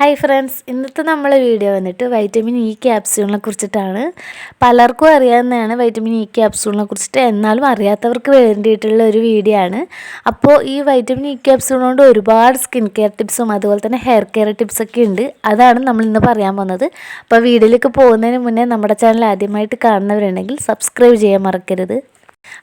Hi friends ഇന്നത്തെ നമ്മളെ video വന്നിട്ട് വൈറ്റമിൻ ഇ ക്യാപ്സ്യൂളിനെ കുറിച്ചിട്ടാണ്. പലർക്കും അറിയാവുന്നതാണ് വൈറ്റമിൻ ഇ ക്യാപ്സ്യൂളിനെ കുറിച്ചിട്ട്. എന്നാലും അറിയാത്തവർക്ക് വേണ്ടിയിട്ടുള്ള ഒരു വീഡിയോ ആണ്. അപ്പോൾ ഈ വൈറ്റമിൻ ഇ ക്യാപ്സ്യൂൾ കൊണ്ട് ഒരുപാട് സ്കിൻ കെയർ ടിപ്സും അതുപോലെ തന്നെ ഹെയർ കെയർ ടിപ്സൊക്കെ ഉണ്ട്. അതാണ് നമ്മൾ ഇന്ന് പറയാൻ പോകുന്നത്. അപ്പോൾ വീഡിയോയിലേക്ക് പോകുന്നതിന് മുന്നേ നമ്മുടെ ചാനൽ ആദ്യമായിട്ട് കാണുന്നവരുണ്ടെങ്കിൽ സബ്സ്ക്രൈബ് ചെയ്യാൻ മറക്കരുത്.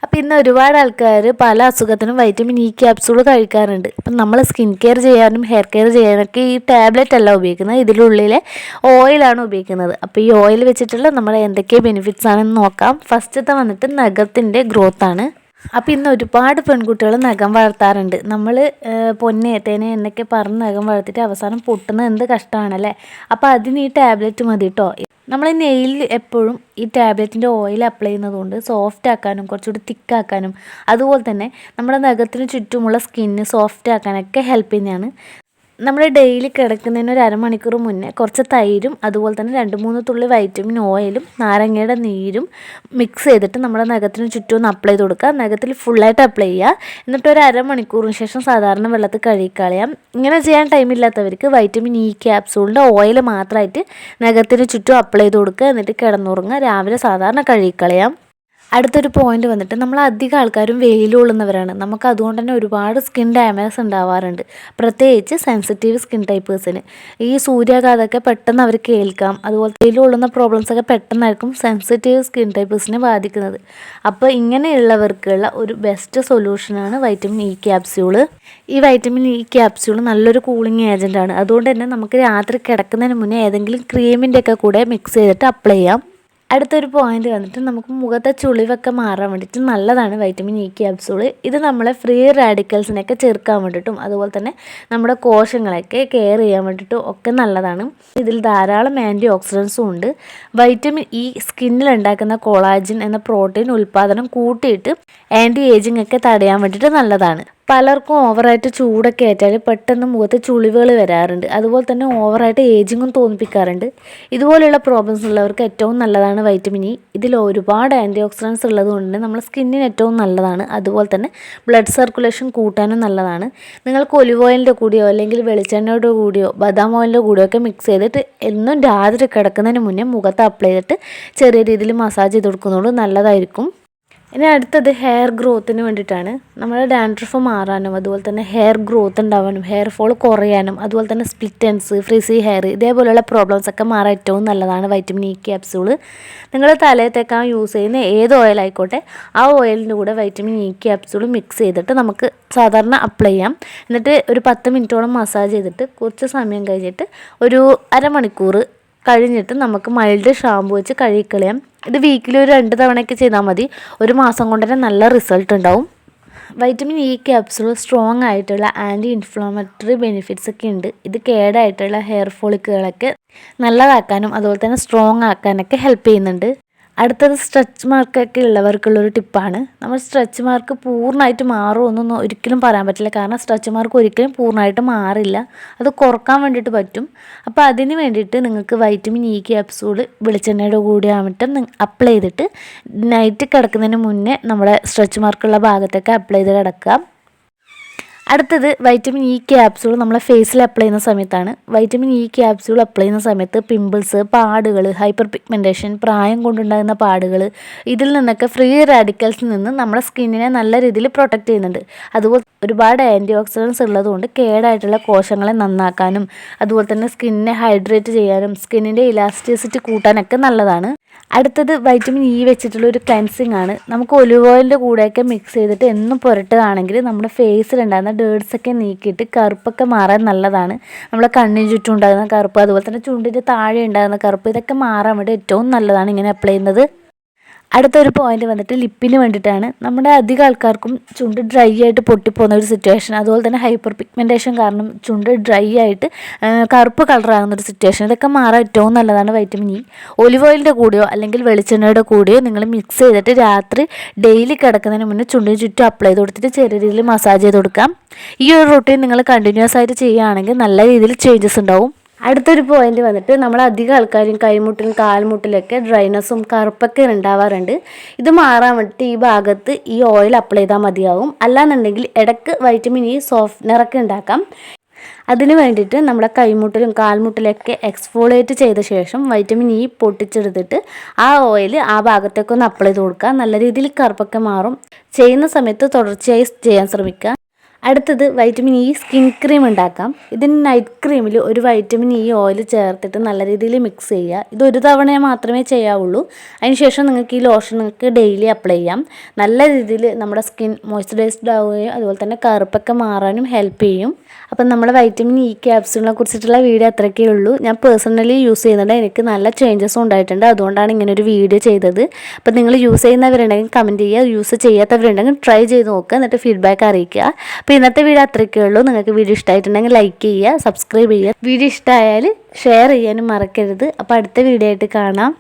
അപ്പോൾ ഇന്ന് ഒരുപാട് ആൾക്കാർ പല അസുഖത്തിനും വൈറ്റമിൻ ഇ ക്യാപ്സൂൾ കഴിക്കാറുണ്ട്. അപ്പം നമ്മൾ സ്കിൻ കെയർ ചെയ്യാനും ഹെയർ കെയർ ചെയ്യാനൊക്കെ ഈ ടാബ്ലറ്റ് അല്ല ഉപയോഗിക്കുന്നത്. ഇതിലുള്ളിലെ ഓയിലാണ് ഉപയോഗിക്കുന്നത്. അപ്പോൾ ഈ ഓയിൽ വെച്ചിട്ടുള്ള നമ്മുടെ എന്തൊക്കെ ബെനിഫിറ്റ്സ് ആണെന്ന് നോക്കാം. ഫസ്റ്റത്തെ വന്നിട്ട് നഖത്തിന്റെ ഗ്രോത്ത് ആണ്. അപ്പോൾ ഇന്ന് ഒരുപാട് പെൺകുട്ടികൾ നഖം വളർത്താറുണ്ട്. നമ്മൾ പൊന്നെ തേനെ എന്നൊക്കെ പറഞ്ഞ് നഖം വളർത്തിയിട്ട് അവസാനം പൊട്ടുന്നത് എന്ത് കഷ്ടമാണല്ലേ? അപ്പോൾ അതിന് ഈ ടാബ്ലറ്റ് മതി കേട്ടോ നമ്മൾ നെയിൽ എപ്പോഴും ഈ ടാബ്ലറ്റിന്റെ ഓയിൽ അപ്ലൈ ചെയ്യുന്നതുകൊണ്ട് സോഫ്റ്റ് ആക്കാനും കുറച്ചുകൂടി തിക്കാക്കാനും അതുപോലെ തന്നെ നമ്മുടെ നഖത്തിന് ചുറ്റുമുള്ള സ്കിന്ന് സോഫ്റ്റ് ആക്കാനൊക്കെ ഹെൽപ്പ് ചെയ്യുന്നതാണ്. നമ്മൾ ഡെയിലി കിടക്കുന്നതിന് ഒരു അരമണിക്കൂർ മുന്നേ കുറച്ച് തൈരും അതുപോലെ തന്നെ രണ്ട് മൂന്ന് തുള്ളി വൈറ്റമിൻ ഓയിലും നാരങ്ങയുടെ നീരും മിക്സ് ചെയ്തിട്ട് നമ്മുടെ നഖത്തിന് ചുറ്റും ഒന്ന് അപ്ലൈ ചെയ്ത് കൊടുക്കുക നഖത്തിൽ ഫുള്ളായിട്ട് അപ്ലൈ ചെയ്യുക. എന്നിട്ട് ഒരു അരമണിക്കൂറിന് ശേഷം സാധാരണ വെള്ളത്തിൽ കഴുകിക്കളയാം ഇങ്ങനെ ചെയ്യാൻ ടൈമില്ലാത്തവർക്ക് വൈറ്റമിൻ ഇ ക്യാപ്സൂളിന്റെ ഓയിൽ മാത്രമായിട്ട് നഖത്തിന് ചുറ്റും അപ്ലൈ ചെയ്ത് കൊടുക്കുക എന്നിട്ട് കിടന്നുറങ്ങുക. രാവിലെ സാധാരണ കഴുകിക്കളയാം. അടുത്തൊരു പോയിന്റ് വന്നിട്ട് നമ്മൾ അധികം ആൾക്കാരും വെയിലുള്ളുന്നവരാണ് നമുക്ക് അതുകൊണ്ട് തന്നെ ഒരുപാട് സ്കിൻ ഡാമേജ് ഉണ്ടാവാറുണ്ട്. പ്രത്യേകിച്ച് സെൻസിറ്റീവ് സ്കിൻ ടൈപ്പേഴ്സിന് ഈ സൂര്യാഘാതമൊക്കെ പെട്ടെന്ന് അവർ കേൾക്കാം. അതുപോലെ വെയിലുള്ളുന്ന പ്രോബ്ലംസ് ഒക്കെ പെട്ടെന്നായിരിക്കും സെൻസിറ്റീവ് സ്കിൻ ടൈപ്പേഴ്സിനെ ബാധിക്കുന്നത്. അപ്പോൾ ഇങ്ങനെയുള്ളവർക്കുള്ള ഒരു ബെസ്റ്റ് സൊല്യൂഷനാണ് വൈറ്റമിൻ ഇ ക്യാപ്സ്യൂൾ ഈ വൈറ്റമിൻ ഇ ക്യാപ്സ്യൂൾ നല്ലൊരു കൂളിംഗ് ഏജന്റാണ് അതുകൊണ്ട് തന്നെ നമുക്ക് രാത്രി കിടക്കുന്നതിന് മുന്നേ ഏതെങ്കിലും ക്രീമിന്റെ ഒക്കെ കൂടെ മിക്സ് ചെയ്തിട്ട് അപ്ലൈ ചെയ്യാം. അടുത്തൊരു പോയിന്റ് വന്നിട്ട് നമുക്ക് മുഖത്തെ ചുളിവൊക്കെ മാറാൻ വേണ്ടിയിട്ട് നല്ലതാണ് വൈറ്റമിൻ ഇ ക്യാപ്സൂൾ ഇത് നമ്മളെ ഫ്രീ റാഡിക്കൽസിനെയൊക്കെ ചെറുക്കാൻ വേണ്ടിയിട്ടും അതുപോലെ തന്നെ നമ്മുടെ കോശങ്ങളെയൊക്കെ കെയർ ചെയ്യാൻ വേണ്ടിയിട്ടും ഒക്കെ നല്ലതാണ്. ഇതിൽ ധാരാളം ആന്റി ഓക്സിഡൻസും ഉണ്ട്. വൈറ്റമിൻ ഇ സ്കിന്നിൽ ഉണ്ടാക്കുന്ന കൊളാജിൻ എന്ന പ്രോട്ടീൻ ഉൽപ്പാദനം കൂട്ടിയിട്ട് ആന്റി ഏജിങ് ഒക്കെ തടയാൻ വേണ്ടിയിട്ട് നല്ലതാണ്. പലർക്കും ഓവറായിട്ട് ചൂടൊക്കെ ഏറ്റാൽ പെട്ടെന്ന് മുഖത്ത് ചുളിവുകൾ വരാറുണ്ട്. അതുപോലെ തന്നെ ഓവറായിട്ട് ഏജിങ്ങും തോന്നിപ്പിക്കാറുണ്ട്. ഇതുപോലെയുള്ള പ്രോബ്ലംസ് ഉള്ളവർക്ക് ഏറ്റവും നല്ലതാണ് വൈറ്റമിൻ ഇ ഇതിൽ ഒരുപാട് ആന്റി ഓക്സിഡൻസ് ഉള്ളതുകൊണ്ട് നമ്മുടെ സ്കിന്നിന് ഏറ്റവും നല്ലതാണ്. അതുപോലെ തന്നെ ബ്ലഡ് സർക്കുലേഷൻ കൂട്ടാനും നല്ലതാണ്. നിങ്ങൾക്ക് ഒലിവ് ഓയിലിന്റെ കൂടിയോ അല്ലെങ്കിൽ വെളിച്ചെണ്ണയുടെ കൂടിയോ ബദാം ഓയിലിന്റെ കൂടിയോ ഒക്കെ മിക്സ് ചെയ്തിട്ട് എന്നും രാത്രി കിടക്കുന്നതിന് മുന്നേ മുഖത്ത് അപ്ലൈ ചെയ്തിട്ട് ചെറിയ രീതിയിൽ മസാജ് ചെയ്ത് കൊടുക്കുന്നതുകൊണ്ട് നല്ലതായിരിക്കും. ഇനി അടുത്തത് ഹെയർ ഗ്രോത്തിന് വേണ്ടിയിട്ടാണ്. നമ്മുടെ ഡാൻഡ്രഫ് മാറാനും അതുപോലെ തന്നെ ഹെയർ ഗ്രോത്ത് ഉണ്ടാവാനും ഹെയർ ഫോൾ കുറയാനും അതുപോലെ തന്നെ സ്പ്ലിറ്റൻസ് ഫ്രീസി ഹെയർ ഇതേപോലെയുള്ള പ്രോബ്ലംസ് ഒക്കെ മാറാൻ ഏറ്റവും നല്ലതാണ് വൈറ്റമിൻ ഇ ക്യാപ്സൂൾ നിങ്ങൾ തലയത്തേക്കാൻ യൂസ് ചെയ്യുന്ന ഏത് ഓയിലായിക്കോട്ടെ ആ ഓയിലിന്റെ കൂടെ വൈറ്റമിൻ ഇ ക്യാപ്സൂൾ മിക്സ് ചെയ്തിട്ട് നമുക്ക് സാധാരണ അപ്ലൈ ചെയ്യാം. എന്നിട്ട് ഒരു പത്ത് മിനിറ്റോളം മസാജ് ചെയ്തിട്ട് കുറച്ച് സമയം കഴിഞ്ഞിട്ട് ഒരു അരമണിക്കൂർ കഴിഞ്ഞിട്ട് നമുക്ക് മൈൽഡ് ഷാമ്പു വെച്ച് കഴുകിക്കളയാം. ഇത് വീക്കിൽ ഒരു രണ്ട് തവണയൊക്കെ ചെയ്താൽ മതി. ഒരു മാസം കൊണ്ട് തന്നെ നല്ല റിസൾട്ട് ഉണ്ടാവും. വൈറ്റമിൻ ഇ ക്യാപ്സുകൾ സ്ട്രോങ് ആയിട്ടുള്ള ആന്റി ഇൻഫ്ലമറ്ററി ബെനിഫിറ്റ്സ് ഒക്കെ ഉണ്ട്. ഇത് കേടായിട്ടുള്ള ഹെയർ ഫോളിക്കുകളൊക്കെ നല്ലതാക്കാനും അതുപോലെ തന്നെ സ്ട്രോങ് ആക്കാനൊക്കെ ഹെൽപ്പ് ചെയ്യുന്നുണ്ട്. അടുത്തത് സ്ട്രെച്ച് മാർക്കൊക്കെ ഉള്ളവർക്കുള്ളൊരു ടിപ്പാണ് നമ്മൾ സ്ട്രെച്ച് മാർക്ക് പൂർണമായിട്ട് മാറുമെന്നൊന്നും ഒരിക്കലും പറയാൻ പറ്റില്ല. കാരണം സ്ട്രെച്ച് മാർക്ക് ഒരിക്കലും പൂർണമായിട്ട് മാറില്ല. അത് കുറയ്ക്കാൻ വേണ്ടിയിട്ട് പറ്റും. അപ്പോൾ അതിന് വേണ്ടിയിട്ട് നിങ്ങൾക്ക് വൈറ്റമിൻ ഇ ക്യാപ്സൂൾ വെളിച്ചെണ്ണയുടെ കൂടി ആവട്ടെ അപ്ലൈ ചെയ്തിട്ട് നൈറ്റ് കിടക്കുന്നതിന് മുന്നേ നമ്മുടെ സ്ട്രെച്ച് മാർക്കുള്ള ഭാഗത്തൊക്കെ അപ്ലൈ ചെയ്ത് കിടക്കുക അടുത്തത് വൈറ്റമിൻ ഇ ക്യാപ്സ്യൂൾ നമ്മളെ ഫേസിൽ അപ്ലൈ ചെയ്യുന്ന സമയത്താണ്. വൈറ്റമിൻ ഇ ക്യാപ്സ്യൂൾ അപ്ലൈ ചെയ്യുന്ന സമയത്ത് പിമ്പിൾസ് പാടുകൾ ഹൈപ്പർ പിഗ്മെന്റേഷൻ പ്രായം കൊണ്ടുണ്ടാകുന്ന പാടുകൾ ഇതിൽ നിന്നൊക്കെ ഫ്രീ റാഡിക്കൽസിൽ നിന്ന് നമ്മുടെ സ്കിന്നിനെ നല്ല രീതിയിൽ പ്രൊട്ടക്റ്റ് ചെയ്യുന്നുണ്ട്. അതുപോലെ ഒരുപാട് ആന്റി ഓക്സിഡൻസ് ഉള്ളതുകൊണ്ട് കേടായിട്ടുള്ള കോശങ്ങളെ നന്നാക്കാനും അതുപോലെ തന്നെ സ്കിന്നിനെ ഹൈഡ്രേറ്റ് ചെയ്യാനും സ്കിന്നിന്റെ ഇലാസ്റ്റിസിറ്റി കൂട്ടാനൊക്കെ നല്ലതാണ്. അടുത്തത് വൈറ്റമിൻ ഇ വെച്ചിട്ടുള്ള ഒരു ക്ലെൻസിങ് ആണ്. നമുക്ക് ഒലിവ് ഓയിലിന്റെ കൂടെയൊക്കെ മിക്സ് ചെയ്തിട്ട് എന്നും പുരട്ടുകയാണെങ്കിൽ നമ്മുടെ ഫേസിലുണ്ടാകുന്ന ഡേർട്സ് ഒക്കെ നീക്കിയിട്ട് കറുപ്പൊക്കെ മാറാൻ നല്ലതാണ്. നമ്മുടെ കണ്ണിന് ചുറ്റും ഉണ്ടാകുന്ന കറുപ്പ് അതുപോലെ തന്നെ ചുണ്ടിന്റെ താഴെ ഉണ്ടാകുന്ന കറുപ്പ് ഇതൊക്കെ മാറാൻ വേണ്ടി ഏറ്റവും നല്ലതാണ് ഇങ്ങനെ അപ്ലൈ ചെയ്യുന്നത്. അടുത്തൊരു പോയിന്റ് വന്നിട്ട് ലിപ്പിന് വേണ്ടിയിട്ടാണ്. നമ്മുടെ അധികം ആൾക്കാർക്കും ചുണ്ട് ഡ്രൈ ആയിട്ട് പൊട്ടിപ്പോകുന്ന ഒരു സിറ്റുവേഷൻ അതുപോലെ തന്നെ ഹൈപ്പർ പിഗ്മെന്റേഷൻ കാരണം ചുണ്ട് ഡ്രൈ ആയിട്ട് കറുപ്പ് കളറാകുന്ന ഒരു സിറ്റുവേഷൻ ഇതൊക്കെ മാറാൻ ഏറ്റവും നല്ലതാണ് വൈറ്റമിൻ ഇ ഒലിവ് ഓയിലിന്റെ കൂടെയോ അല്ലെങ്കിൽ വെളിച്ചെണ്ണയുടെ കൂടെയോ നിങ്ങൾ മിക്സ് ചെയ്തിട്ട് രാത്രി ഡെയിലി കിടക്കുന്നതിന് മുന്നേ ചുണ്ടിന് ചുറ്റും അപ്ലൈ ചെയ്ത് കൊടുത്തിട്ട് ചെറിയ രീതിയിൽ മസാജ് ചെയ്ത് കൊടുക്കാം. ഈ ഒരു റൂട്ടീൻ നിങ്ങൾ കണ്ടിന്യൂസ് ആയിട്ട് ചെയ്യുകയാണെങ്കിൽ നല്ല രീതിയിൽ ചേഞ്ചസ് ഉണ്ടാവും. അടുത്തൊരു പോയിന്റ് വന്നിട്ട് നമ്മൾ അധികം ആൾക്കാരും കൈമുട്ടിലും കാൽമുട്ടിലൊക്കെ ഡ്രൈനസും കറുപ്പൊക്കെ ഉണ്ടാവാറുണ്ട് ഇത് മാറാൻ വേണ്ടിയിട്ട് ഈ ഭാഗത്ത് ഈ ഓയിൽ അപ്ലൈ ചെയ്താൽ മതിയാവും. അല്ലാന്നുണ്ടെങ്കിൽ ഇടയ്ക്ക് വൈറ്റമിൻ ഇ സോഫ്റ്റ്നറൊക്കെ ഉണ്ടാക്കാം അതിന് വേണ്ടിയിട്ട് നമ്മുടെ കൈമുട്ടിലും കാൽമുട്ടിലൊക്കെ എക്സ്ഫോളേറ്റ് ചെയ്ത ശേഷം വൈറ്റമിൻ ഇ പൊട്ടിച്ചെടുത്തിട്ട് ആ ഓയിൽ ആ ഭാഗത്തേക്കൊന്ന് അപ്ലൈ ചെയ്ത് കൊടുക്കുക. നല്ല രീതിയിൽ കറുപ്പൊക്കെ മാറും. ചെയ്യുന്ന സമയത്ത് തുടർച്ചയായി ചെയ്യാൻ ശ്രമിക്കുക. അടുത്തത് വൈറ്റമിൻ ഇ സ്കിൻ ക്രീം ഉണ്ടാക്കാം. ഇതിന് നൈറ്റ് ക്രീമിൽ ഒരു വൈറ്റമിൻ ഇ ഓയിൽ ചേർത്തിട്ട് നല്ല രീതിയിൽ മിക്സ് ചെയ്യുക. ഇത് ഒരു തവണ മാത്രമേ ചെയ്യാവുള്ളൂ. അതിനുശേഷം നിങ്ങൾക്ക് ഈ ലോഷൻ നിങ്ങൾക്ക് ഡെയിലി അപ്ലൈ ചെയ്യാം. നല്ല രീതിയിൽ നമ്മുടെ സ്കിൻ മോയ്സ്ചറൈസ്ഡ് ആവുകയും അതുപോലെ തന്നെ കറുപ്പൊക്കെ മാറാനും ഹെൽപ്പ് ചെയ്യും. അപ്പം നമ്മുടെ വൈറ്റമിൻ ഇ ക്യാപ്സ്യൂളിനെ കുറിച്ചിട്ടുള്ള വീഡിയോ അത്രയ്ക്കേ ഉള്ളൂ. ഞാൻ പേഴ്സണലി യൂസ് ചെയ്യുന്നുണ്ട്. എനിക്ക് നല്ല ചേഞ്ചസും ഉണ്ടായിട്ടുണ്ട്. അതുകൊണ്ടാണ് ഇങ്ങനെ ഒരു വീഡിയോ ചെയ്തത്. അപ്പം നിങ്ങൾ യൂസ് ചെയ്യുന്നവരുണ്ടെങ്കിൽ കമന്റ് ചെയ്യുക. യൂസ് ചെയ്യാത്തവരുണ്ടെങ്കിൽ ട്രൈ ചെയ്ത് നോക്കുക. എന്നിട്ട് ഫീഡ്ബാക്ക് അറിയിക്കുക. അപ്പോൾ ഇന്നത്തെ വീഡിയോ അത്രയ്ക്കേ ഉള്ളൂ. നിങ്ങൾക്ക് വീഡിയോ ഇഷ്ടമായിട്ടുണ്ടെങ്കിൽ ലൈക്ക് ചെയ്യുക സബ്സ്ക്രൈബ് ചെയ്യുക. വീഡിയോ ഇഷ്ടമായാൽ ഷെയർ ചെയ്യാനും മറക്കരുത്. അപ്പോൾ അടുത്ത വീഡിയോ ആയിട്ട് കാണാം.